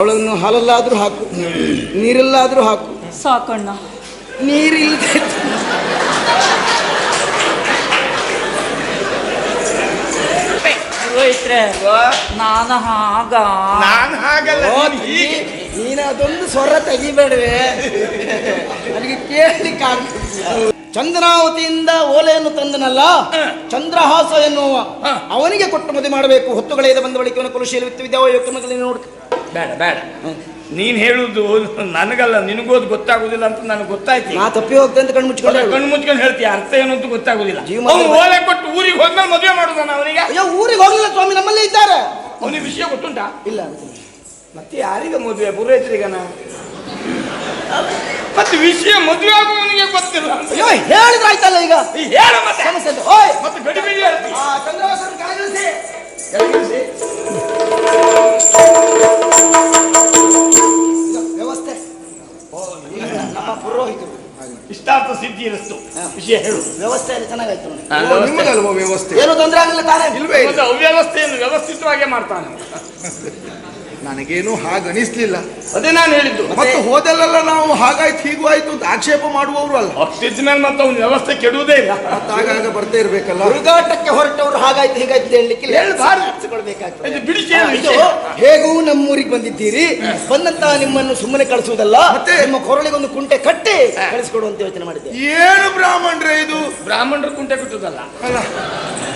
ಅವಳನ್ನು ಹಾಲಲ್ಲಾದ್ರೂ ಹಾಕು ನೀರಲ್ಲಾದ್ರೂ ಹಾಕು. ಸಾಕಣ್ಣ. ನೀರಿಲ್ಲದೆ ನಾನು ಹಾಗ. ನಾನು ಹಾಗಲ್ಲ ನೀನ್ ಅದೊಂದು ಸ್ವರ ತೆಗಿಬೇಡವೆ. ನನಗೆ ಕೇಳಲಿಕ್ಕೆ ಆಗ್ತಿಲ್ಲ. ಚಂದ್ರಾವತಿಯಿಂದ ಓಲೆಯನ್ನು ತಂದನಲ್ಲ ಚಂದ್ರಹಾಸ ಎನ್ನುವ ಅವನಿಗೆ ಕೊಟ್ಟು ಮದುವೆ ಮಾಡಬೇಕು. ಹೊತ್ತುಗಳೇದ ಬಂದ ಬಳಿಕ ವಿತ್ತು ವಿದ್ಯಾವಯೋಕ್ರಮಗಳನ್ನು ನೋಡ್ಕ ಬೇಡ ಬೇಡ. ನೀನು ಹೇಳುದು ನನಗಲ್ಲ ನಿನಗೋದು ಗೊತ್ತಾಗುದಿಲ್ಲ ಅಂತ ನನಗೆ ಗೊತ್ತಾಯ್ತು. ನಾ ತಪ್ಪಿ ಹೋಗ್ತೆ ಅಂತ ಕಣ್ಣು ಮುಚ್ಕೊಂಡು. ಕಣ್ಣು ಮುಚ್ಕೊಂಡು ಹೇಳ್ತೀಯ? ಅರ್ಥ ಏನು ಅಂತ ಗೊತ್ತಾಗುದಿಲ್ಲ. ಅವ್ನು ಓಲೆ ಕೊಟ್ಟು ಊರಿಗೆ ಹೋದ್ಮೇಲೆ ಮದುವೆ ಮಾಡುದ ಅವನಿಗೆ? ಅಯ್ಯೋ ಊರಿಗೆ ಹೋಗಿಲ್ಲ ಸ್ವಾಮಿ ನಮ್ಮಲ್ಲೇ ಇದ್ದಾರೆ. ಅವನಿಗೆ ವಿಷಯ ಗೊತ್ತುಂಟಾ? ಇಲ್ಲ ಮತ್ತೆ ಯಾರಿಗೆ ಮದುವೆ? ಪುರೋಹಿತರಿಗನ? ಮತ್ತೆ ವಿಷಯ ಮದುವೆ ಆಗುವವನಿಗೆ ಗೊತ್ತಿಲ್ಲ. ಅಯ್ಯೋ ಹೇಳಿದ್ರಾಯ್ತಲ್ಲ ಈಗ? ಈ ಹೇಳು ಮತ್ತೆ. ಸಮಸ್ಯೆ ಮತ್ತೆ ಗಡಿಬಿಡಿ ಹೇಳ್ತಿ ಆ ವ್ಯವಸ್ಥೆ ನಮ್ಮ ಪುರೋಹಿತರು ಇಷ್ಟಾರ್ಥ ಸಿದ್ಧಿ ಇರಸ್ತು ವಿಷಯ ಹೇಳು. ವ್ಯವಸ್ಥೆ ಚೆನ್ನಾಗಾಯ್ತು. ವ್ಯವಸ್ಥೆ. ಏನು ತೊಂದರೆ ಆಗಲಿಲ್ಲ ತಾನೇ? ಇಲ್ವೇ ಅವ್ಯವಸ್ಥೆಯನ್ನು ವ್ಯವಸ್ಥಿತವಾಗಿ ಮಾಡ್ತಾನೆ. ನನಗೇನು ಹಾಗನಿಸ್ಲಿಲ್ಲ. ಅದೇ ನಾನು ಹೇಳಿದ್ದು. ಮತ್ತೆ ಹೋದಲ್ಲೆಲ್ಲ ನಾವು ಹಾಗಾಯ್ತು ಹೀಗೂ ಆಯ್ತು ಅಂತ ಆಕ್ಷೇಪ ಮಾಡುವವರು ಅಲ್ಲ. ಹತ್ತಿದ ಮತ್ತೆ ಅವ್ನ ವ್ಯವಸ್ಥೆ ಕೆಡುವುದೇ ಇಲ್ಲ. ಮತ್ತೆ ಆಗಾಗ ಬರ್ತಾ ಇರ್ಬೇಕಲ್ಲ. ಹುಡುಗಾಟಕ್ಕೆ ಹೊರಟವರು ಹಾಗಾಯ್ತು ಹೀಗಾಯ್ತು ಹೇಳಲಿಕ್ಕೆ ಹೇಳ್ಬಾರ್ದು. ಬಿಡಿಸಿ? ಹೇಗೂ ನಮ್ಮೂರಿಗೆ ಬಂದಿದ್ದೀರಿ? ಬಂದಂತಹ ನಿಮ್ಮನ್ನು ಸುಮ್ಮನೆ ಕಳಿಸುವುದಲ್ಲ? ಮತ್ತೆ? ನಿಮ್ಮ ಕೊರಳಿಗೊಂದು ಕುಂಟೆ ಕಟ್ಟಿ ಕಳಿಸ್ಕೊಡುವಂತ ಯೋಚನೆ ಮಾಡಿದ್ದೆ ಏನು ಬ್ರಾಹ್ಮಣರೇ ಇದು? ಬ್ರಾಹ್ಮಣರು ಕುಂಟೆ ಕಟ್ಟುವುದಲ್ಲ. ಅಲ್ಲ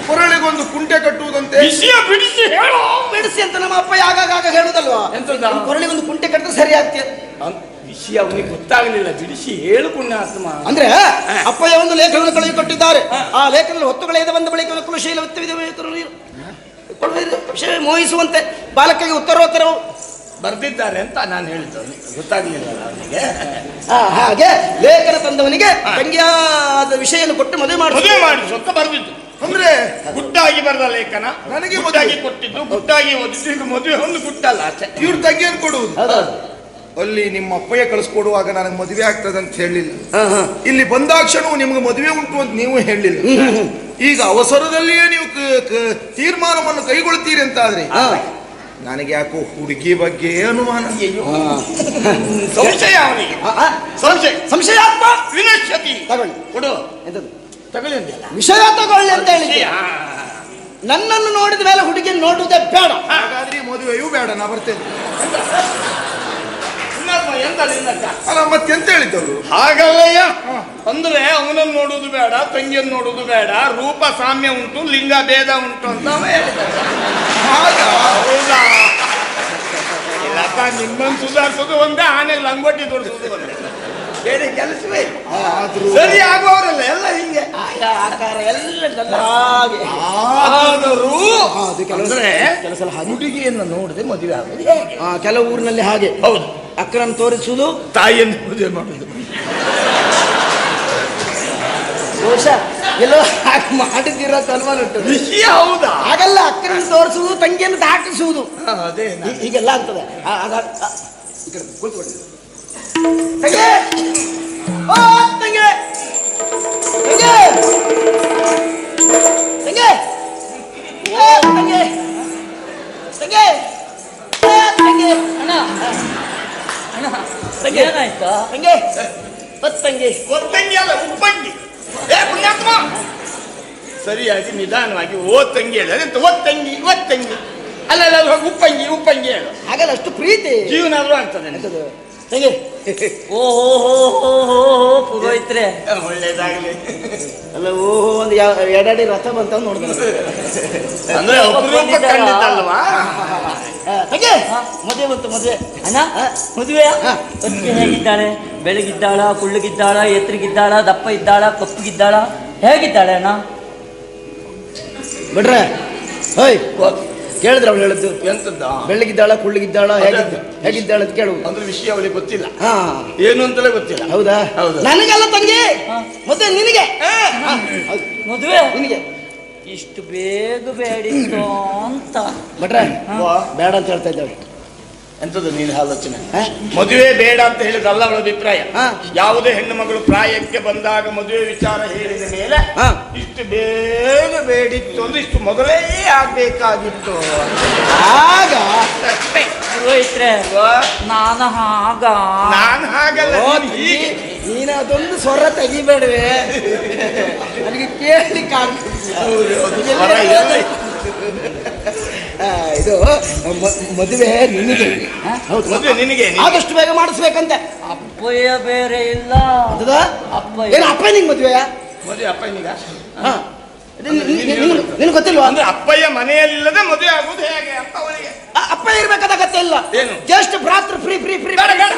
ಕೊರಳಿಗೊಂದು ಕುಂಟೆ ಕಟ್ಟುವುದಂತೆ? ಬಿಡಿಸಿ ಹೇಳು. ಅಂತ ನಮ್ಮ ಅಪ್ಪ ಆಗಾಗ ಹೇಳುದಲ್ವಾ? ಎಂತದ? ಒಂದು ಕುಂಟೆ ಕಟ್ಟಿದ್ರೆ ಸರಿ ಆಗ್ತೀಯ ವಿಷಯ ಅವನಿಗೆ ಗೊತ್ತಾಗಲಿಲ್ಲ. ಬಿಡಿಸಿ ಹೇಳು ಪುಣ್ಯಾತ್ಮ. ಅಂದ್ರೆ ಅಪ್ಪಯ್ಯ ಒಂದು ಲೇಖನವನ್ನು ಕಳುಹಿ ಕೊಟ್ಟಿದ್ದಾರೆ. ಆ ಲೇಖನದಲ್ಲಿ ಹೊತ್ತುಗಳೇದ ಬಂದ ಬಳಿಕ ಕೃಷಿಯಲ್ಲಿ ವಿಷಯ ಮೋಹಿಸುವಂತೆ ಬಾಲಕಿಗೆ ಉತ್ತರೋತ್ತರವು ಬರ್ದಿದ್ದಾರೆ ಅಂತ ನಾನು ಹೇಳಿದ್ದು. ಗೊತ್ತಾಗಲಿಲ್ಲ ಅವನಿಗೆ. ಹಾಗೆ ಲೇಖನ ತಂದವನಿಗೆ ತಂಗಿಯಾದ ವಿಷಯವನ್ನು ಕೊಟ್ಟು ಮದುವೆ ಮದುವೆ ಮಾಡಿ ಮಾಡಿ ಸ್ವತ್ತ ಬರ್ದಿದ್ದು. ಅಂದ್ರೆ ಗುಟ್ಟಾಗಿ ಬರದ ಲೇಖನ. ನನಗೆ ಗುಟ್ಟಾಗಿ ಕೊಟ್ಟಿದ್ದು ಗುಟ್ಟಾಗಿ ಓದಿದ್ದು ಈಗ ಮದುವೆ ಒಂದು ಗುಟ್ಟಲ್ಲ ಆಚೆ. ಇವ್ರು ತಂಗಿಯನ್ನು ಕೊಡುವುದು. ಅಲ್ಲಿ ನಿಮ್ಮ ಅಪ್ಪಯ್ಯ ಕಳಿಸ್ಕೊಡುವಾಗ ನನಗೆ ಮದುವೆ ಆಗ್ತದೆ ಅಂತ ಹೇಳಿಲ್ಲ. ಇಲ್ಲಿ ಬಂದಾಕ್ಷಣ ನಿಮ್ಗೆ ಮದುವೆ ಉಂಟು ಅಂತ ನೀವು ಹೇಳಿಲ್ಲ. ಈಗ ಅವಸರದಲ್ಲಿಯೇ ನೀವು ತೀರ್ಮಾನವನ್ನು ಕೈಗೊಳ್ತೀರಿ ಅಂತ ಆದ್ರೆ ನನಗೆ ಯಾಕೋ ಹುಡುಗಿ ಬಗ್ಗೆ ಅನುಮಾನ. ಸಂಶಯ ಅವನಿಗೆ. ಸಂಶಯ. ವಿನಶ್ಯತಿ. ತಗೊಳ್ಳಿ. ಕೊಡು. ಎಂತದ್ದು? ವಿಷಯ ತಗೊಳ್ಳಿ ಅಂತ ಹೇಳಿ ವಿಷಯ. ನನ್ನನ್ನು ನೋಡಿದ ಮೇಲೆ ಹುಡುಗಿಯನ್ನು ನೋಡುವುದೇ ಬೇಡ. ಹಾಗಾದ್ರೆ ಮದುವೆಯೂ ಬೇಡ ನಾ ಬರ್ತೇನೆ? ಅಲ್ಲ ಮತ್ತೆಂತ ಹೇಳಿದ್ದವರು? ಹಾಗಲ್ಲಯ್ಯ. ಅಂದ್ರೆ ಅವನನ್ನು ನೋಡುದು ಬೇಡ ತಂಗಿಯನ್ನು ನೋಡುದು ಬೇಡ ರೂಪ ಸಾಮ್ಯ ಉಂಟು ಲಿಂಗ ಭೇದ ಉಂಟು ಅಂತ. ಹೌದಾ? ಇಲ್ಲಪ್ಪ ನಿಮ್ಮನ್ನು ಸುಧಾರಿಸೋದು ಒಂದೇ ಆನೆ ಲಂಗೋಟಿ ತೋರಿಸೋದು ಒಂದೇ. ಬೇರೆ ಕೆಲಸವೇ ಸರಿ ಆಗುವವರಲ್ಲ ಎಲ್ಲ ಹಿಂಗೆ. ಆಯ, ಆಕಾರ ಎಲ್ಲ ನನ್ನ ಹಾಗೆ. ಆದರೂ ಅಂದ್ರೆ ಹುಡುಗಿಯನ್ನು ನೋಡದೆ ಮದುವೆ ಆಗೋದು ಹೇಗೆ? ಆ, ಕೆಲವು ಊರಿನಲ್ಲಿ ಹಾಗೆ. ಹೌದು. ಅಕ್ಕರನ್ನು ತೋರಿಸುವುದು? ತಾಯಿಯನ್ನು ಮದುವೆ ಮಾಡುದು ದೋಷ? ಎಲ್ಲೋ ಹಾಗೆ ಮಾಡಿದ್ದೀರ ಉಂಟು ವಿಷಯ ಹೌದಾ? ಹಾಗಲ್ಲ ಅಕ್ಕರನ್ನು ತೋರಿಸುವುದು ತಂಗಿಯನ್ನು ದಾಟಿಸುವುದು. ಹಾ, ಅದೇ ಹೀ- ಹೀಗೆಲ್ಲ ಆಗ್ತದೆ. ಆ, ಆಗ- ಆ, ಈ ಕಡೆ ಕೂತ್ಕೊಳ್ಳಿ. ತಂಗಿ! ಓ, ತಂಗಿ! ತಂಗಿ! ತಂಗಿ! ಓ, ತಂಗಿ! ತಂಗಿ! ಓ, ತಂಗಿ! ಅಣ್ಣ ಅಣ್ಣ ತಂಗಿ. ಏನಾಯ್ತಾ ತಂಗಿ! ಒತ್ ತಂಗಿ ಒತ್ತಂಗಿ ಅಲ್ಲ ಉಪ್ಪಂಗಿ ಏ ಪುಣ್ಯಾತ್ಮ ಸರಿಯಾಗಿ ನಿಧಾನವಾಗಿ ಓ ತಂಗಿ ಹೇಳಿ ಒತ್ತಂಗಿ ಒತ್ತಂಗಿ ಅಲ್ಲ ಹೋಗಿ ಉಪ್ಪಂಗಿ ಉಪ್ಪಂಗಿ ಹೇಳು ಹಾಗಲ್ಲ ಅಷ್ಟು ಪ್ರೀತಿ ಜೀವನ ಆದ್ರೂ ಆಗ್ತದೆ ಎಂತದು? ಓ ಹೋ ಹೋ ಹೋ ಹೋ ಹೋ ಪುರೋಹಿತ್ರೆ. ಒಳ್ಳೇದಾಗ್ಲಿ. ಅಲ್ಲ ಓಹೋ ಒಂದು ಯಾವ ಎಡಾಡಿ ರಥ ಬಂತ ನೋಡ್ತಾರೆ ಅಂದ್ರೆ ಅಪರೂಪ ತಂಗಿ. ಮದುವೆ ಬಂತು ಮದುವೆ. ಅಣ್ಣ ಮದುವೆ ಅಕ್ಕಿ ಹೇಗಿದ್ದಾಳೆ? ಬೆಳಗಿದ್ದಾಳ ಕುಳ್ಳಗಿದ್ದಾಳ ಎತ್ತರಿಗಿದ್ದಾಳ ದಪ್ಪ ಇದ್ದಾಳ ಕಪ್ಪಗಿದ್ದಾಳ? ಹೇಗಿದ್ದಾಳೆ ಅಣ್ಣ? ಬಿಡ್ರೆ. ಹೋಯ್. ಕೇಳಿದ್ರೆ ಅವಳು ಹೇಳಿದ್ದು ಎಂತದ್ದ? ಬೆಳ್ಳಗಿದ್ದಾಳ ಕುಳ್ಳಗಿದ್ದಾಳ ಹೇಗಿದ್ದ ಹೇಗಿದ್ದಾಳ ಅಂತ ಕೇಳುವುದು ಅಂದ್ರೆ ವಿಷಯ ಅವಳಿಗೆ ಗೊತ್ತಿಲ್ಲ. ಹಾ. ಏನು ಅಂತಲೇ ಗೊತ್ತಿಲ್ಲ. ಹೌದಾ? ಹೌದು. ನನಗಲ್ಲ ತಂಗಿ. ಮತ್ತೆ ನಿನಗೆ. ಮದುವೆ? ನಿನಗೆ? ಇಷ್ಟು ಬೇಗ ಬೇಡಿತ್ತು ಅಂತ. ಭಟ್ರೆ. ಬೇಡ ಅಂತ ಹೇಳ್ತಾ ಇದ್ದಾಳೆ. ಎಂತದ್ದು ನೀನು ಆಲೋಚನೆ? ಮದುವೆ ಬೇಡ ಅಂತ ಹೇಳಿದ್ರಲ್ಲ ಅವಳ ಅಭಿಪ್ರಾಯ. ಯಾವುದೇ ಹೆಣ್ಣು ಮಗಳು ಪ್ರಾಯಕ್ಕೆ ಬಂದಾಗ ಮದುವೆ ವಿಚಾರ ಹೇಳಿದ ಮೇಲೆ. ಇಷ್ಟು ಬೇಗ ಬೇಡಿತ್ತು ಅಂದ್ರೆ ಇಷ್ಟು ಮೊದಲೇ ಆಗ್ಬೇಕಾಗಿತ್ತು. ಆಗ? ಪುರೋಹಿತ್ರೆ ನಾನು ಹಾಗ ನಾನು ಹಾಗಲ್ಲ ನೀನು ಅದೊಂದು ಸ್ವರ ತೆಗಿಬೇಡವೆ. ನನಗೆ ಕೇಳಲಿಕ್ಕೆ ಕಾಣ್ತಿಲ್ಲ ಸ್ವರ ಎಲ್ಲಿ? ಆ, ಇದು ಮದುವೆ ನಿನಗೆ. ನಿನಗೆ ನೀನು- ಆದಷ್ಟು ಬೇಗ ಮಾಡಿಸ್ಬೇಕಂತೆ. ಅಪ್ಪಯ್ಯ ಬೇರೆ ಇಲ್ಲ. ಅದದ ಅಪ್ಪ ಏನು ಅಪ್ಪ ನಿಂಗೆ ಮದುವೆಯ? ಮದುವೆ ಅಪ್ಪನಿಗ ನಿನ್ ಗೊತ್ತಿಲ್ವಾ? ಅಂದ್ರೆ ಅಪ್ಪಯ್ಯ ಮನೆಯಲ್ಲಿಲ್ಲದೆ ಮದುವೆ ಆಗುವುದು ಹೇಗೆ ಅಂತ ಅವನಿಗೆ. ಆ, ಅಪ್ಪ ಇರ್ಬೇಕಾದ ಅಗತ್ಯ ಇಲ್ಲ. ಏನು? ಜಸ್ಟ್ ಭ್ರಾತೃ ಫ್ರೀ ಫ್ರೀ ಫ್ರೀ ಬೇಡ ಬೇಡ.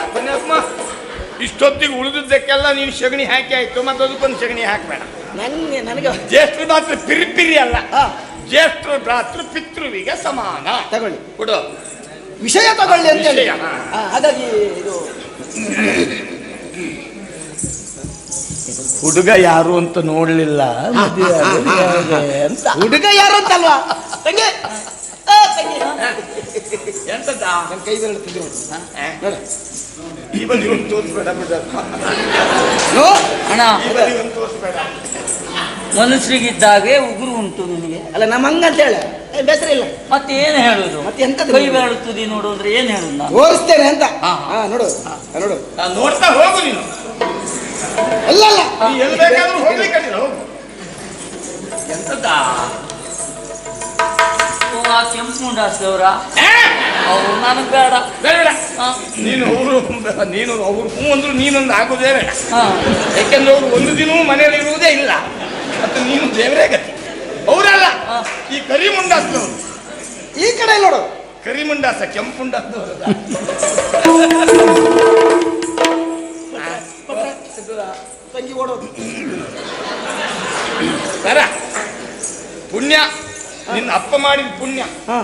ಇಷ್ಟೊತ್ತಿಗೆ ಉಳಿದಿದ್ದಕ್ಕೆಲ್ಲ ನೀನು ಸಗಣಿ ಹಾಕಿ ಆಯ್ತು. ಮತ್ತೆ ಅದಕ್ಕೊಂದು ಸಗಣಿ ಹಾಕಬೇಡ. ನನಗೆ ನನಗೆ ಜ್ಯೇಷ್ಠ ಭ್ರಾತೃ ಪಿರಿ ಪಿರಿ ಅಲ್ಲ. ಹಾ. ಜ್ಯೇಷ್ಠ ಭ್ರಾತೃ ಪಿತೃವಿಗೆ ಸಮಾನ. ತಗೊಳ್ಳಿ. ಕೊಡು. ವಿಷಯ ತಗೊಳ್ಳಿ ಅಂತ ಹೇಳಿ. ವಿಷಯ. ಆ, ಹಾಗಾಗಿ ಇದು ಹುಡುಗ ಯಾರು ಅಂತ ನೋಡ್ಲಿಲ್ಲ. ಮದುವೆ ಆಗೋದು ಹೇಗೆ ಅಂತ. ಹುಡುಗ ಯಾರು ಅಂತಲ್ವಾ? ತಂಗಿ. ಆ, ತಂಗಿ. ಎಂತದ? ನನ್ನ ಕೈ ಬೆರಳು ತಿಂದ್ರು ನೋಡು. ತೋರಿಸ್ಬೇಡ ಅಣ್ಣ ತೋರಿಸ್ಬೇಡ. ಮನುಷ್ಯರಿಗಿದ್ದಾಗೆ ಉಗುರು ಉಂಟು ನಿನಗೆ. ಅಲ್ಲ ನಮ್ಮ ಹಂಗ ಅಂತ ಹೇಳ. ಬೇಸರ ಇಲ್ಲ. ಮತ್ತೆ ಏನು ಹೇಳುದು? ಮತ್ತೆ ಎಂತ ಕೈ? ಬೆರಳು ತುದಿ ನೋಡು ಅಂದ್ರೆ ಏನು ಹೇಳುದು? ನಾನು ತೋರಿಸ್ತೇನೆ ಅಂತ. ಹಾ, ಹಾ ನೋಡು. ಹಾ, ನೋಡು. ನಾನು ನೋಡ್ತಾ ಹೋಗು ನೀನು. ಅಲ್ಲ ಅಲ್ಲ. ನೀ ಎಲ್ಲಿ ಬೇಕಾದ್ರೂ ಹೋಗ್ಲಿಕ್ಕೆ ನೀನು ಹೋಗು ಎಂತದ ಆ ಕೆಂಪು ಮುಂಡಾಸ್ದವ್ರ ಅವ್ರು? ನಾನು ಬೇಡ. ಬೇಡ ನೀನು ಅವರು ನೀನು ಅವ್ರು ಹ್ಞೂ ಅಂದ್ರು ನೀನೊಂದು ಆಗೋದೇ ಬೇಡ. ಹಾ. ಯಾಕೆಂದ್ರೆ ಅವರು ಒಂದು ದಿನವೂ ಮನೆಯಲ್ಲಿ ಇರುವುದೇ ಇಲ್ಲ. ಮತ್ತು ನೀನು ದೇವರೇ ಗತಿ. ಅವರಲ್ಲ ಈ ಈ ಮುಂಡಾಸ್ತು ಈ ಕಡೆ ನೋಡು. ಕೆಂಪು ಕೆಂಪುಂಡಾಸ್ನವರದ ತಂಗಿ ಓಡೋದು ಪುಣ್ಯ. ನಿನ್ನ ಅಪ್ಪ ಮಾಡಿದ ಪುಣ್ಯ. ಹಾ.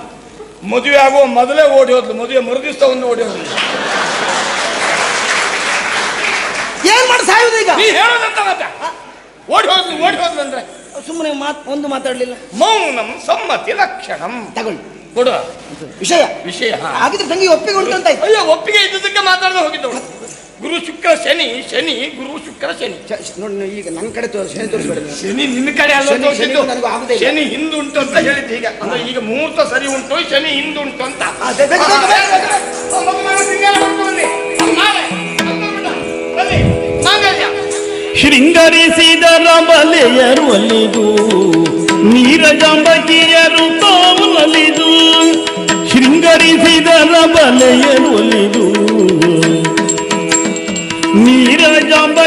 ಮದುವೆ ಆಗುವ ಮೊದಲೇ ಓಡಿ ಹೋದ್ಲು. ಮದುವೆ ಮರುದಿವಸ ಒಂದು ಓಡಿ ಹೋದ್ಲು. ಏನ್ ಮಾಡಿ ಸಾಯುದು ಈಗ? ನೀ ಹೇಳೋದಂತ ಮಾತ ಓಡಿ ಹೋದ್ಲು ಓಡಿ ಹೋದ್ಲು ಅಂದ್ರೆ. ಸುಮ್ಮನೆ ಮಾತ್ ಒಂದು ಮಾತಾಡಲಿಲ್ಲ. ಮೌನಂ ಸಮ್ಮತಿ ಲಕ್ಷಣಂ. ತಗೊಳ್ಳಿ. ಕೊಡು. ವಿಷಯ. ವಿಷಯ. ಹಾಗಿದ್ರೆ ತಂಗಿ ಒಪ್ಪಿಗೆ ಉಂಟು ಅಂತ ಅಯ್ಯೋ ಒಪ್ಪಿಗೆ ಇದ್ದದಕ್ಕೆ ಮಾತಾಡದೆ ಹೋಗಿದ್ದವಳು. ಗುರು ಶುಕ್ರ ಶನಿ ಶನಿ ಗುರು ಶುಕ್ರ ಶನಿ. ನೋಡಿ ಈಗ ನನ್ನ ಕಡೆ ಶನಿ ತೋರಿಸ್ಬೇಡಿ ಶನಿ ನಿನ್ನ ಕಡೆ ಅಲ್ಲ ಶನಿ- ತೋರಿಸಿದ್ದು. ಶನಿ ಹಿಂದುಂಟು ಅಂತ ಹೇಳಿದ್ದು ಈಗ. ಅಂದ್ರೆ ಈಗ ಮುಹೂರ್ತ ಸರಿ ಉಂಟು ಶನಿ ಹಿಂದುಂಟು ಅಂತ. ಮಾಂಗಲ್ಯ. ಶೃಂಗರಿಸಿದರ ಬಲೆಯರು ಒಲಿದು ನೀರಜಂಬಕಿಯರು ತಾವು ನಲಿದು ಶೃಂಗರಿಸಿದರ ಬಲೆಯರು ಒಲಿದು ನೀರಜಾಂಬಕಿಯರು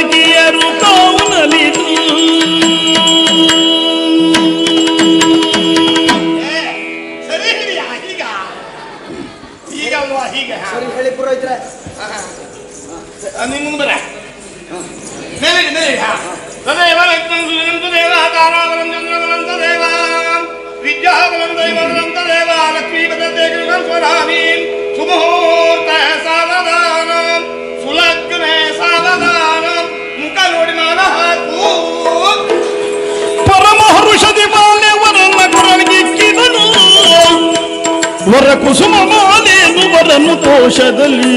ವರ ಕುಸುಮ ಮಾಲೆಯನ್ನು ವರನು ತೋಷದಲ್ಲಿ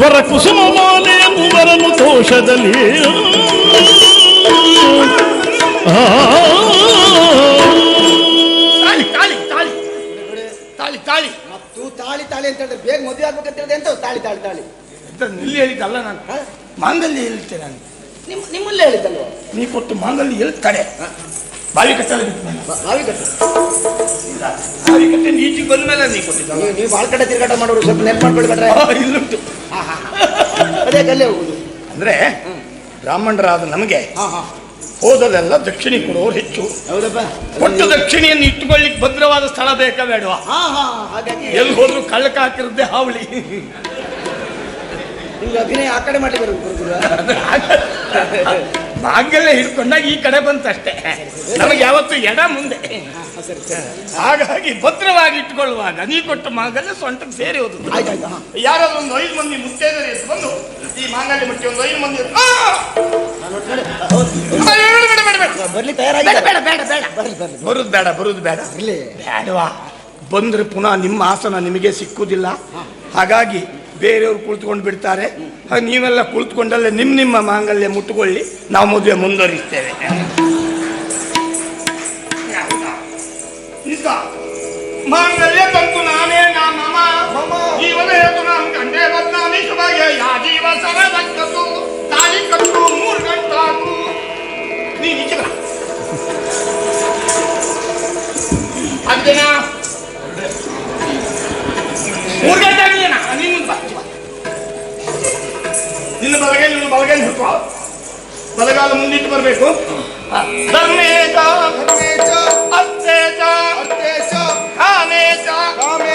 ವರ ಕುಸುಮ ಮಾಲೆಯನ್ನು ವರನು ತೋಷದಲ್ಲಿ ತಾಳಿ ತಾಳಿ ತಾಳಿ. ತಾಳಿ ತಾಳಿ. ಮತ್ತು ತಾಳಿ ತಾಳಿ ಅಂತ ಹೇಳಿದ್ರೆ ಬೇಗ ಮದುವೆ ಆಗ್ಬೇಕಂತ ಹೇಳಿದೆ ಎಂತ ತಾಳಿ ತಾಳಿ ತಾಳಿ. ಅಂತ ಇಲ್ಲಿ ಹೇಳಿದ್ದಲ್ಲ ನಾನು? ಮಾಂಗಲ್ಯ ಹೇಳ್ತೇನೆ ನಾನು. ನಿಮ್ಮ ನಿಮ್ಮಲ್ಲೇ ಹೇಳಿದ್ದಲ್ವ? ನೀ ಕೊಟ್ಟು ಮಾಂಗಲ್ಯ ಹೇಳ್ತಾಳೆ ಬಾವಿ ಕಟ್ಟಲು ಬಿಟ್ಟು ಬಂದ. ಬಾವಿ ಕಟ್ಟು. ಬಾವಿ ನೀಚಿ ಬಂದ ಮೇಲೆ ನೀ ಕೊಟ್ಟಿದ್ದ. ನೀವು ನೀವು ಕಡೆ ತಿರುಗಾಟ ಮಾಡೋರು ಸ್ವಲ್ಪ ನೆನ್ಪು ಮಾಡ್ಕೊಳ್ಬೇಡ್ರೆ ಇಲ್ಲುಂಟು ಅದೇ ಕಲ್ಲೇ ಹೋಗುದು. ಅಂದ್ರೆ ಬ್ರಾಹ್ಮಣರಾದ ನಮಗೆ ಹೋದಲೆಲ್ಲ ದಕ್ಷಿಣೆ ಕೊಡೋರು ಹೆಚ್ಚು. ಹೌದಪ್ಪ. ಕೊಟ್ಟು ದಕ್ಷಿಣೆಯನ್ನು ಇಟ್ಟುಕೊಳ್ಳಿಕ್ಕೆ ಭದ್ರವಾದ ಸ್ಥಳ ಬೇಕಾ ಬೇಡವಾ? ಎಲ್ಲಿ ಹೋದ್ರು ಕಳ್ಳಕ ಹಾಕಿರದ್ದೇ ಹಾವಳಿ. ನಿಮ್ಗೆ ಅಭಿನಯ ಆ ಕಡೆ ಮಾಡಿ ಗುರುಗುರು. ಮಾಂಗಲ್ಯ ಹಿಡ್ಕೊಂಡಾಗ ಈ ಕಡೆ ಬಂತಷ್ಟೇ. ನಮಗೆ ಯಾವತ್ತು ಎಡ ಮುಂದೆ. ಹಾಗಾಗಿ ಭದ್ರವಾಗಿ ಇಟ್ಕೊಳ್ಳುವಾಗ ನೀ ಕೊಟ್ಟ ಮಾಂಗಲ್ಯ ಸೊಂಟಕ್ಕೆ ಸೇರಿ ಆಯ್ತು ಯಾರಾದ್ರೂ ಒಂದು ಐದು ಮಂದಿ ಮುತ್ತೈದರಿ ಬಂದು ಈ ಮಾಂಗಲ್ಯ ಮುಟ್ಟಿ ಒಂದು ಐದು ಮಂದಿ. ಬರ್ಲಿ ತಯಾರಾಗಿ. ಬೇಡ, ಬೇಡ, ಬೇಡ, ಬರುದು ಬೇಡ ಬರುದು ಬೇಡ. ಬೇಡವಾ? ಬಂದ್ರೆ ಪುನಃ ನಿಮ್ಮ ಆಸನ ನಿಮಗೆ ಸಿಕ್ಕುದಿಲ್ಲ. ಹಾಗಾಗಿ ಬೇರೆಯವರು ಕುಳಿತುಕೊಂಡು ಬಿಡ್ತಾರೆ. ಹಾಗೆ ನೀವೆಲ್ಲ ಕುಳಿತುಕೊಂಡಲ್ಲೇ ನಿಮ್ಮ ನಿಮ್ಮ ಮಾಂಗಲ್ಯ ಮುಟ್ಟುಕೊಳ್ಳಿ. ನಾವು ಮದುವೆ ಮುಂದುವರಿಸ್ತೇವೆ. ಮಾಂಗಲ್ಯ ತಂತು ನಾನೇ ನಾ. ಜೀವನ ಹೇತು ನಾನು ಕಂಡೇ ಯಾ ಜೀವ ಬಲಗಾಲ ಮುಂದಿಟ್ಟು ಬರಬೇಕು. ಧರ್ಮೇಶ ಧರ್ಮೇಚ ಅತ್ತೇಶ ಅರ್ಥೇಚ ಕಾಮೇಶ. ಕಾಮೇ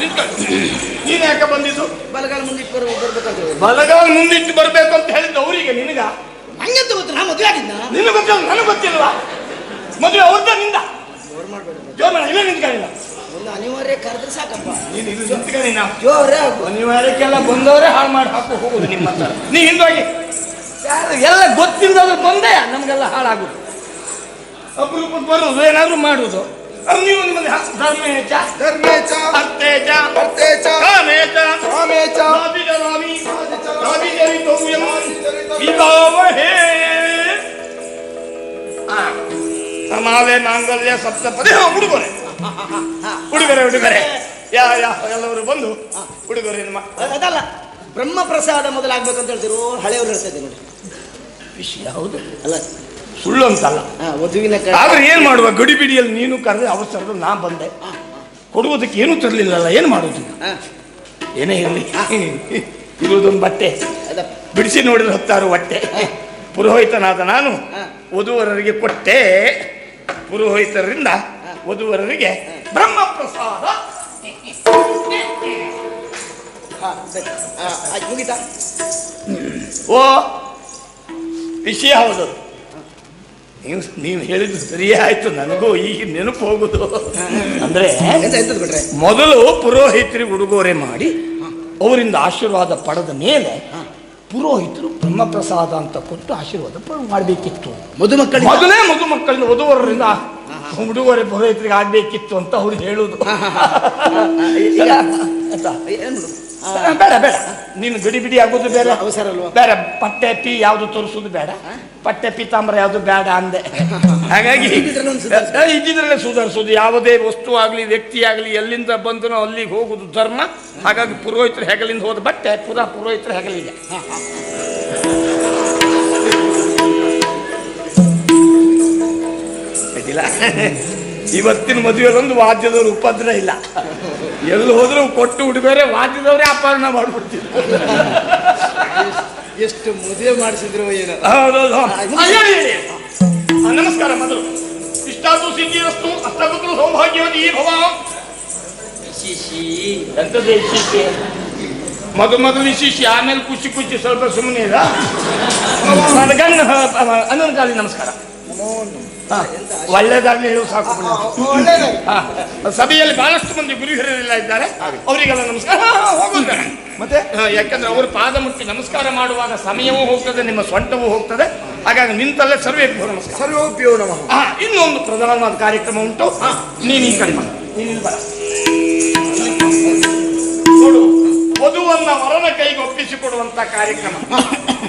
ನಿಂತ್ಕೊಳ್ಳಿ. ನೀನ್ ಯಾಕೆ ಬಂದಿದ್ದು? ಬಲಗಾಲ ಮುಂದಿಟ್ಟು ಬರ್ಬೇಕು ಬರ್ಬೇಕಂತ ಬಲಗಾಲ ಮುಂದಿಟ್ಟು ಬರ್ಬೇಕು ಅಂತ ಹೇಳಿದ್ದು ಅವರಿಗೆ ನಿನಗ? ಹಂಗೆ ಗೊತ್ತು? ನಾ ಮದುವೆ ಆಗಿದ್ದ ನಿನ್ನ ಗೊತ್ತಿಲ್ಲ ನನಗೆ ಗೊತ್ತಿಲ್ವಾ? ಮದುವೆ ಅವ್ರದ್ದ ನಿಂದ. ಜೋರ್ ಮಾಡ ಇಲ್ಲ ನಿಂತ್ಕೊಂಡಿಲ್ಲ ಒಂದು ಅನಿವಾರ್ಯ ಕರೆದ್ರೆ ಸಾಕಪ್ಪ. ನೀನು ಇಲ್ಲಿ ನಿಂತ್ಕೊಂಡಿಲ್ಲ ಜೋರೇ ಆಗು. ಅನಿವಾರ್ಯಕ್ಕೆಲ್ಲ ಬಂದವರೇ ಹಾಳು ಮಾಡಿ ಹಾಕು ಹೋಗುದು ನಿಮ್ಮ ಹತ್ರ. ನೀ ಹಿಂದೋಗಿ ಯಾರು ಎಲ್ಲ ಗೊತ್ತಿಲ್ಲದವ್ರು ಬಂದೆ ನಮಗೆಲ್ಲ ಹಾಳಾಗುದು. ಅಪರೂಪಕ್ಕೆ ಬರೋದು ಏನಾದ್ರು ಮಾಡುವುದು ಅದು ನೀವು ನಿಮ್ಮಲ್ಲಿ ಧರ್ಮೇಚ ಧರ್ಮೇಚ ಅರ್ಥೇಚ ಅರ್ಥೇಚ ಕಾಮೇಚ ಕಾಮೇಚ ರಾಬಿಜರಾಮಿ ರಾಬಿಜರಿತವ್ಯಂ ವಿಭಾವಹೇ ಆ, ಸಮಾವೆ ಮಾಂಗಲ್ಯ ಸಪ್ತಪದಿ. ಹಾ, ಉಡುಗೊರೆ ಉಡುಗೊರೆ. ಯಾ ಯಾ ಎಲ್ಲವರು ಬಂದು ಉಡುಗೊರೆ ನಿಮ್ಮ ಅದಲ್ಲ ಬ್ರಹ್ಮ ಪ್ರಸಾದ ಮೊದಲಾಗ್ಬೇಕಂತ ಹೇಳ್ತಿರು ಹಳೆಯವರು ಹೇಳ್ತಾ ಇದ್ದೆ ನೋಡಿ. ವಿಷಯ ಹೌದು ಅಲ್ಲ ಸುಳ್ಳು ಅಂತಲ್ಲ. ವಧುವಿನ ಕಡೆ ಆದ್ರೆ ಏನ್ ಮಾಡುವ? ಗಡಿಬಿಡಿಯಲ್ಲಿ ನೀನು ಕರೆದ ಅವಸರದಲ್ಲಿ ನಾ ಬಂದೆ. ಕೊಡುವುದಕ್ಕೆ ಏನೂ ತರಲಿಲ್ಲಲ್ಲ ಏನು ಮಾಡೋದು ಏನೇ ಇರಲಿ. ಇರುವುದೊಂದು ಬಟ್ಟೆ. ಬಿಡಿಸಿ ನೋಡಿದ್ರೆ ಹತ್ತಾರು ಹೊಟ್ಟೆ. ಪುರೋಹಿತನಾದ ನಾನು. ವಧುವರರಿಗೆ ಕೊಟ್ಟೆ. ಪುರೋಹಿತರಿಂದ ವಧುವರರಿಗೆ ಬ್ರಹ್ಮ ಪ್ರಸಾದ ಓ ವಿಷಯ ಹೌದು. ನೀವು ನೀವು ಹೇಳಿದ್ದು ಸರಿಯೇ ಆಯ್ತು ನನಗೂ ಈಗ ನೆನಪು ಹೋಗುದು. ಅಂದ್ರೆ ಮೊದಲು ಪುರೋಹಿತರಿಗೆ ಉಡುಗೊರೆ ಮಾಡಿ ಅವರಿಂದ ಆಶೀರ್ವಾದ ಪಡೆದ ಮೇಲೆ ಪುರೋಹಿತರು ಬ್ರಹ್ಮಪ್ರಸಾದ ಅಂತ ಕೊಟ್ಟು ಆಶೀರ್ವಾದ ಮಾಡಬೇಕಿತ್ತು. ಮಧುಮಕ್ಕಳು ಮೊದಲೇ ಮಗು ಮಕ್ಕಳಿಂದ ವಧುವರರಿಂದ ಹುಡುಗರೆ ಪುರೋಹಿತರಿಗೆ ಆಗ್ಬೇಕಿತ್ತು ಅಂತ ಅವ್ರು ಹೇಳುದು. ಬೇಡ ಬೇಡ ನೀನು ಬಿಡಿ ಬಿಡಿ ಆಗೋದು ಬೇರೆ ಅವಸರ ಅಲ್ವಾ? ಬೇಡ ಪಟ್ಟೆ ಪಿ ಯಾವುದು ತೋರಿಸೋದು ಬೇಡ. ಪಟ್ಟೆ ಪೀತಾಂಬರ ಯಾವುದು ಬೇಡ ಅಂದೆ. ಹಾಗಾಗಿ ಇದ್ದಿದ್ರಲ್ಲೇ. ಸುಧಾರಿಸೋದು. ಯಾವುದೇ ವಸ್ತು ಆಗಲಿ ವ್ಯಕ್ತಿ ಆಗಲಿ ಎಲ್ಲಿಂದ ಬಂದನೋ ಅಲ್ಲಿಗೆ ಹೋಗುದು ಧರ್ಮ. ಹಾಗಾಗಿ ಪುರೋಹಿತರು ಹೆಗಲಿಂದ ಹೋದ ಬಟ್ಟೆ ಪುರಾ ಪುರೋಹಿತರ ಹೆಗಲಿಗೆ. ಅಡ್ಡಿಲ್ಲ ಇವತ್ತಿನ ಮದುವೆಯಲ್ಲೊಂದು ವಾದ್ಯದವ್ರ ಉಪದ್ರ ಇಲ್ಲ. ಎಲ್ಲಿ ಹೋದ್ರು ಕೊಟ್ಟು ಹುಡುಗರೆ ವಾದ್ಯದವರೇ ಅಪಹರಣ ಮಾಡ್ಬಿಡ್ತೀವಿ ಎಷ್ಟು ಮದುವೆ ಮಾಡಿಸಿದ್ರು ಏನೋ. ಹೌದೌದು. ನಮಸ್ಕಾರ ಮೊದಲು ಇಷ್ಟಾದ್ರು ಸಿದ್ಧಿರಸ್ತು ಅಷ್ಟಪುತ್ರ ಸೌಭಾಗ್ಯವತಿ ಭವ. ಶಿಶಿ ಎಂತದೇ ಮದು ಮೊದಲು ಮೊದಲು ಶಿಶಿ ಆಮೇಲೆ ಖುಷಿ ಖುಷಿ ಸ್ವಲ್ಪ ಸುಮ್ಮನೆ ಇರ. ಗಣ್ಣ ಅನ್ನೋನ್ಕಾಲಿ ನಮಸ್ಕಾರ. ಹಾ, ಹೇಳುವ ಸಾಕು. ಸಭೆಯಲ್ಲಿ ಬಹಳಷ್ಟು ಮಂದಿ ಗುರು ಹಿರಿಯರೆಲ್ಲ ಇದ್ದಾರೆ. ಅವರಿಗೆಲ್ಲ ನಮಸ್ಕಾರ. ಹೋಗೋದು ಮತ್ತೆ? ಯಾಕಂದ್ರೆ ಅವರು ಪಾದ ಮುಟ್ಟಿ ನಮಸ್ಕಾರ ಮಾಡುವಾಗ ಸಮಯವೂ ಹೋಗ್ತದೆ ನಿಮ್ಮ ಸ್ವಂಟವೂ ಹೋಗ್ತದೆ. ಹಾಗಾಗಿ ನಿಂತಲ್ಲೇ ಸರ್ವೇಭ್ಯೋ ನಮಸ್ಕಾರ. ಸರ್ವೋಪ್ಯೋ ನಮಃ. ಇನ್ನೊಂದು ಪ್ರಧಾನವಾದ ಕಾರ್ಯಕ್ರಮ ಉಂಟು. ನೀನು ಈ ಕಡಿಮೆ ನೋಡು ವಧುವನ್ನ ವರನ ಕೈಗೆ ಒಪ್ಪಿಸಿಕೊಡುವಂತ ಕಾರ್ಯಕ್ರಮ.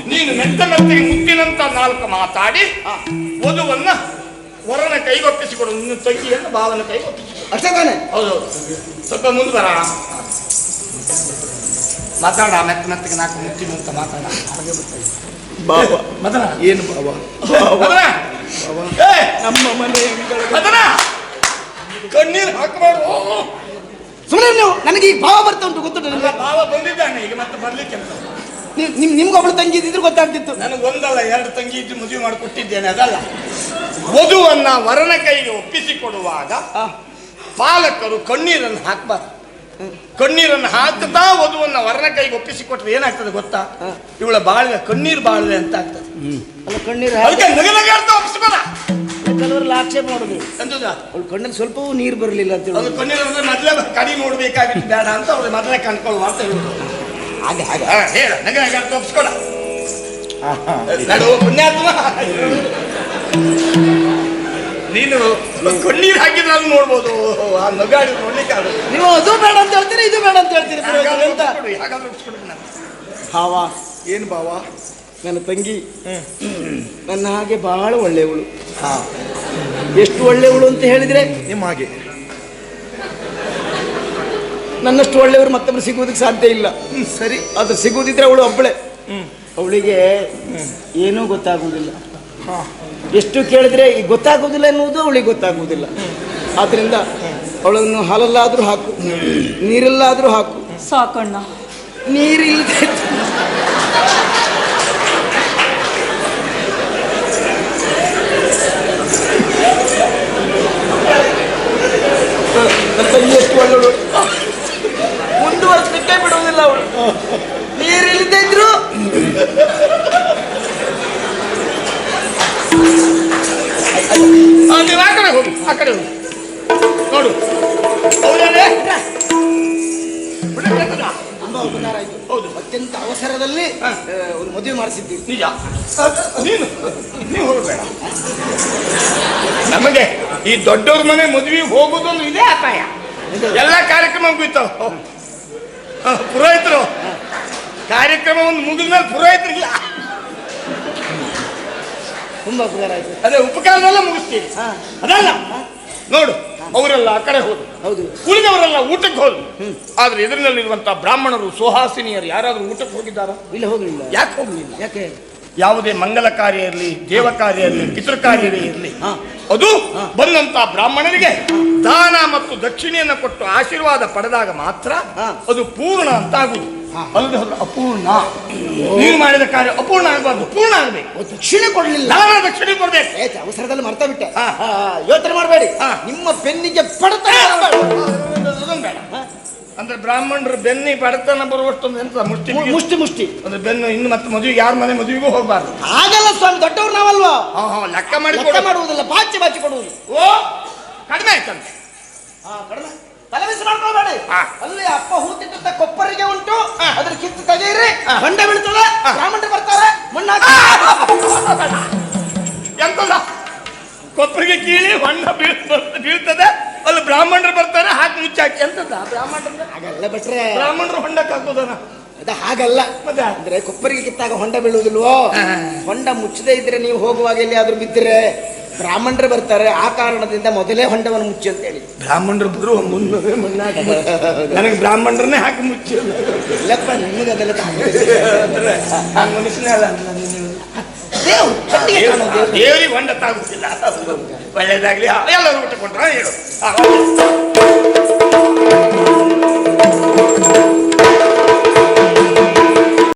ನೀನು ಮೆತ್ತ ಮೆತ್ತಗೆ ಮುತ್ತಿನಂತ ನಾಲ್ಕು ಮಾತಾಡಿ ವಧುವನ್ನ ವರನ ಕೈಗೊಪ್ಪಿಸಿಕೊಡು ನಿನ್ನ ತಂಗಿಯನ್ನು ಭಾವನ ಕೈಗೊಪ್ಪಿಸಿಕೊಡು. ಅಷ್ಟೇ ತಾನೆ? ಹೌದು. ಸ್ವಲ್ಪ ಮುಂದೆ ಬರ. ಮಾತಾಡ ಮೆತ್ತ ಮೆತ್ತಗೆ ನಾಲ್ಕು ಮುತ್ತಿನಂತ ಮಾತಾಡ. ಬಾಬಾ ಮದನ? ಏನು ಬಾಬಾ ಮದನ? ಏ! ನಮ್ಮ ಮನೆ ಮದನ? ಕಣ್ಣೀರು ಹಾಕಬಾರ್ದು. ಸುಮ್ಮನೆ ನೀವು. ನನಗೆ ಈಗ ಭಾವ ಬರ್ತಾ ಉಂಟು ಗೊತ್ತುಂಟು ನಿಮ್ಗೆ? ಭಾವ ಬಂದಿದ್ದಾನೆ ಈಗ ಮತ್ತೆ ಬರ್ಲಿಕ್ಕೆ ಅಂತ. ನಿಮ್- ನಿಮ್ಗೆ ನಿಮ್ಗೊಬ್ಳು ತಂಗಿ ಇದ್ದಿದ್ರು ಗೊತ್ತಾಗ್ತಿತ್ತು. ನನಗೆ ಒಂದಲ್ಲ ಎರಡು ತಂಗಿ ಇದ್ದು ಮದುವೆ ಮಾಡಿ ಕೊಟ್ಟಿದ್ದೇನೆ ಅದಲ್ಲ. ವಧುವನ್ನ ವರನ ಕೈಗೆ ಒಪ್ಪಿಸಿ ಕೊಡುವಾಗ ಪಾಲಕರು ಕಣ್ಣೀರನ್ನು ಹಾಕ್ಬಾರ್ದು. ಕಣ್ಣೀರನ್ನು ಹಾಕ್ತಾ ವಧುವನ್ನ ವರನ ಕೈಗೆ ಒಪ್ಪಿಸಿ ಕೊಟ್ಟರೆ ಏನಾಗ್ತದೆ ಗೊತ್ತಾ? ಇವಳ ಬಾಳ್ವೆ ಕಣ್ಣೀರು ಬಾಳಿದೆ ಅಂತ ಆಗ್ತದೆ ಅಲ್ಲ ಕಣ್ಣೀರು ಅದಕ್ಕೆ ಒಪ್ಪಿಸ್ಬೇಡ. ಕೆಲವರೆಲ್ಲ ಆಕ್ಷೇಪ ಮಾಡೋದು. ಎಂತದ? ಅವ್ಳು ಕಣ್ಣಲ್ಲಿ ಸ್ವಲ್ಪವೂ ನೀರು ಬರಲಿಲ್ಲ ಅಂತ ಅದು ಹೇಳಿ ಕಣ್ಣೀರು ಅಂದ್ರೆ ಮೊದಲೇ ಕಡಿಮೆ ನೋಡ್ಬೇಕಾಗಿತ್ತು ಬೇಡ ಅಂತ ಅವ್ರು ಮೊದಲೇ ಕಣ್ಕೊಳ್ಳುವ ಅಂತ ಹೇಳುದು. ಹಾಗೆ ಹಾಗೆ. ಹಾ, ಹೇಳ ನಗ ಹಾಗೆ ನಡು ಪುಣ್ಯಾತ್ಮ. ನೀನು ಕಣ್ಣೀರು ಹಾಕಿದ್ರೆ ನೋಡ್ಬೋದು. ಆ ನಗಾಡಿ ನೋಡ್ಲಿಕ್ಕೆ ಆಗುತ್ತೆ ನೀವು ಅದು ಬೇಡ ಅಂತ ಹೇಳ್ತೀರಿ ಇದು ಬೇಡ ಅಂತ ಹೇಳ್ತೀರಿ ಅಂತ ಹಾಗಾದ್ರೆ ನಾನು. ಭಾವ. ಏನು ಭಾವ? ನನ್ನ ತಂಗಿ. ನನ್ನ ಹಾಗೆ ಬಹಳ ಒಳ್ಳೆಯವಳು. ಎಷ್ಟು ಒಳ್ಳೆಯವಳು ಅಂತ ಹೇಳಿದ್ರೆ? ನಿಮ್ಮ ಹಾಗೆ. ನನ್ನಷ್ಟು ಒಳ್ಳೆಯವರು ಮತ್ತೊಬ್ಬರು ಸಿಗುವುದಕ್ಕೆ ಸಾಧ್ಯ ಇಲ್ಲ. ಸರಿ. ಅದು ಸಿಗುವುದಿದ್ರೆ ಅವಳು ಒಬ್ಬಳೆ. ಅವಳಿಗೆ ಏನೂ ಗೊತ್ತಾಗುವುದಿಲ್ಲ. ಎಷ್ಟು ಕೇಳಿದ್ರೆ ಈಗ ಗೊತ್ತಾಗುವುದಿಲ್ಲ ಎನ್ನುವುದು ಅವಳಿಗೆ ಗೊತ್ತಾಗುವುದಿಲ್ಲ. ಆದ್ರಿಂದ ಅವಳನ್ನು ಹಾಲಲ್ಲಾದ್ರೂ ಹಾಕು ನೀರಲ್ಲಾದ್ರೂ ಹಾಕು. ಸಾಕಣ್ಣ. ನೀರಿಲ್ಲದೆ ಎಷ್ಟು ಬಿಡುವುದಿಲ್ಲ ಅವಳು ನೀರಿಲ್ಲದೆ ಇದ್ರು. ಆ, ನೀವು ಆ ಕಡೆ ಹೋಗಿ ಆ ಕಡೆ ಹೋಗಿ. ನೋಡು. ತುಂಬಾ ಉಪಕಾರ ಆಯ್ತು ಹೌದು. ಅತ್ಯಂತ ಅವಸರದಲ್ಲಿ ಒಂದು ಮದುವೆ ಮಾಡಿಸಿದ್ದೀವಿ. ನಿಜ? ನೀನು? ನೀವು ಹೋಗಬೇಡ. ನಮಗೆ ಈ ದೊಡ್ಡವ್ರ ಮನೆ ಮದುವೆ ಹೋಗೋದೊಂದು ಇದೇ ಅಪಾಯ. ಎಲ್ಲ ಕಾರ್ಯಕ್ರಮ ಮುಗಿತಾವ ಪುರೋಹಿತರು ಕಾರ್ಯಕ್ರಮ ಒಂದು ಮುಗಿದ ಮೇಲೆ ಪುರೋಹಿತರಿಗಿಲ್ಲ ತುಂಬಾ ಉಪಕಾರ ಆಯ್ತು. ಅದೇ ಉಪಕಾರನೆಲ್ಲ ಮುಗಿಸ್ತೀವಿ. ಅದಲ್ಲ ನೋಡು ಅವರೆಲ್ಲ ಆ ಕಡೆ ಹೋದ್ರು. ಹೌದು. ಉಳಿದವರೆಲ್ಲ ಊಟಕ್ಕೆ ಹೋದ್ರು. ಆದ್ರೆ ಇದರಲ್ಲಿರುವಂತಹ ಬ್ರಾಹ್ಮಣರು ಸುಹಾಸಿನಿಯರು ಯಾರಾದ್ರೂ ಊಟಕ್ಕೆ ಹೋಗಿದ್ದಾರಾ? ಇಲ್ಲ ಹೋಗಲಿಲ್ಲ. ಯಾಕೆ ಹೋಗಲಿಲ್ಲ? ಯಾಕೆ? ಯಾವುದೇ ಮಂಗಲ ಕಾರ್ಯ ಇರಲಿ ದೇವ ಕಾರ್ಯ ಇರಲಿ ಪಿತೃ ಕಾರ್ಯವೇ ಇರಲಿ. ಅದು ಬಂದಂತ ಬ್ರಾಹ್ಮಣರಿಗೆ ದಾನ ಮತ್ತು ದಕ್ಷಿಣೆಯನ್ನು ಕೊಟ್ಟು ಆಶೀರ್ವಾದ ಪಡೆದಾಗ ಮಾತ್ರ. ಅದು ಪೂರ್ಣ ಅಂತ ಆಗುದು ಅಲ್ಲದೆ ಹೋದ್ರೆ ಅಪೂರ್ಣ. ನೀನು ಮಾಡಿದ ಕಾರ್ಯ ಅಪೂರ್ಣ ಆಗಬಾರ್ದು ಪೂರ್ಣ ಆಗಬೇಕು. ದಕ್ಷಿಣೆ ಕೊಡ್ಲಿಲ್ಲ. ದಾನ ದಕ್ಷಿಣೆ ಕೊಡಬೇಕು. ಅವಸರದಲ್ಲಿ ಮರ್ತಾ ಬಿಟ್ಟೆ ಯೋಚನೆ ಮಾಡಬೇಡಿ. ನಿಮ್ಮ ಬೆನ್ನಿಗೆ ಪಡ್ತಾ ಬ್ರಾಹ್ಮಣರು ಬೆನ್ನಿ ಬಡತನ ಬರುವಷ್ಟೊಂದು ಎಂತ ಮುಷ್ಟಿ ಮುಷ್ಟಿ ಮುಷ್ಟಿ. ಅಂದ್ರೆ ಬೆನ್ನು ಇನ್ನು ಮತ್ತೆ ಮದುವೆ ಯಾರ ಮನೆ ಮದುವೆಗೂ ಹೋಗ್ಬಾರ್ದು. ಆಗಲ್ಲ ಸ್ವಾಮಿ ದೊಡ್ಡವ್ರು ನಾವಲ್ವಾ? ಹಾ ಹಾ ಲೆಕ್ಕ ಮಾಡಿ ಲೆಕ್ಕ ಕೊಡು. ಮಾಡುವುದಿಲ್ಲ ಬಾಚಿ ಬಾಚಿ ಕೊಡುವುದು. ಓ ಕಡಿಮೆ ಆಯ್ತಂತೆ. ಹಾ, ಕಡಿಮೆ. ತಲೆಬಿಸಿ ಮಾಡ್ಕೊಳ್ಬೇಡಿ. ಹಾ. ಅಲ್ಲಿ ಅಪ್ಪ ಹೂತಿದ್ದ ಕೊಪ್ಪರಿಗೆ ಉಂಟು ಹಾ. ಅದ್ರ ಕಿತ್ತು ತೆಗೆಯಿರಿ ಬಂಡೆ ಹೊಂಡ ಬೀಳ್ತದೆ ಬ್ರಾಹ್ಮಣರು ಬರ್ತಾರೆ ಮಣ್ಣು ಎಂತಲ್ಲ ಕೊಪ್ಪರಿಗೆ ಕೀಳಿ ಹೊಂಡ ಬೀಳ್ ಬೀಳ್ತದೆ. ಅಲ್ಲಿ ಬ್ರಾಹ್ಮಣರು ಬರ್ತಾರೆ ಹಾಕಿ ಮುಚ್ಚಾಕಿ. ಎಂತದ? ಬ್ರಾಹ್ಮಣರು ಹಾಗಲ್ಲ ಬಿಟ್ರೆ ಬ್ರಾಹ್ಮಣರು ಹೊಂಡಕ್ಕೆ ಹಾಕೋದನ? ಅದ ಹಾಗಲ್ಲ? ಅಂದ್ರೆ ಕೊಪ್ಪರಿಗೆ ಕಿತ್ತಾಗ ಹೊಂಡ ಬೀಳುವುದಿಲ್ವೋ? ಹೊಂಡ ಮುಚ್ಚದೇ ಇದ್ರೆ ನೀವು ಹೋಗುವಾಗ ಎಲ್ಲಿಯಾದ್ರೂ ಬಿದ್ದರೆ ಬ್ರಾಹ್ಮಣರು ಬರ್ತಾರೆ. ಆ ಕಾರಣದಿಂದ ಮೊದಲೇ ಹೊಂಡವನ್ನು ಮುಚ್ಚಿ ಅಂತ ಹೇಳಿ. ಬ್ರಾಹ್ಮಣರು ಬಿದ್ರು ಮುನ್ನೂರೇ ನನಗೆ ಬ್ರಾಹ್ಮಣರನ್ನೇ ಹಾಕಿ ಮುಚ್ಚಿ. ಇಲ್ಲಪ್ಪ ನಿಮಗೆ ಅದೆಲ್ಲ ಮನುಷ್ಯನೇ ಅಲ್ಲ ದೇವ್ರು. ದೇವರಿಗೆ ಹೊಂಡ ತಾಗುತ್ತಿಲ್ಲ ಒಳ್ಳೇದಾಗ್ಲಿ ಎಲ್ಲರೂ ಊಟ ಕೊಟ್ರ ಹೇಳು.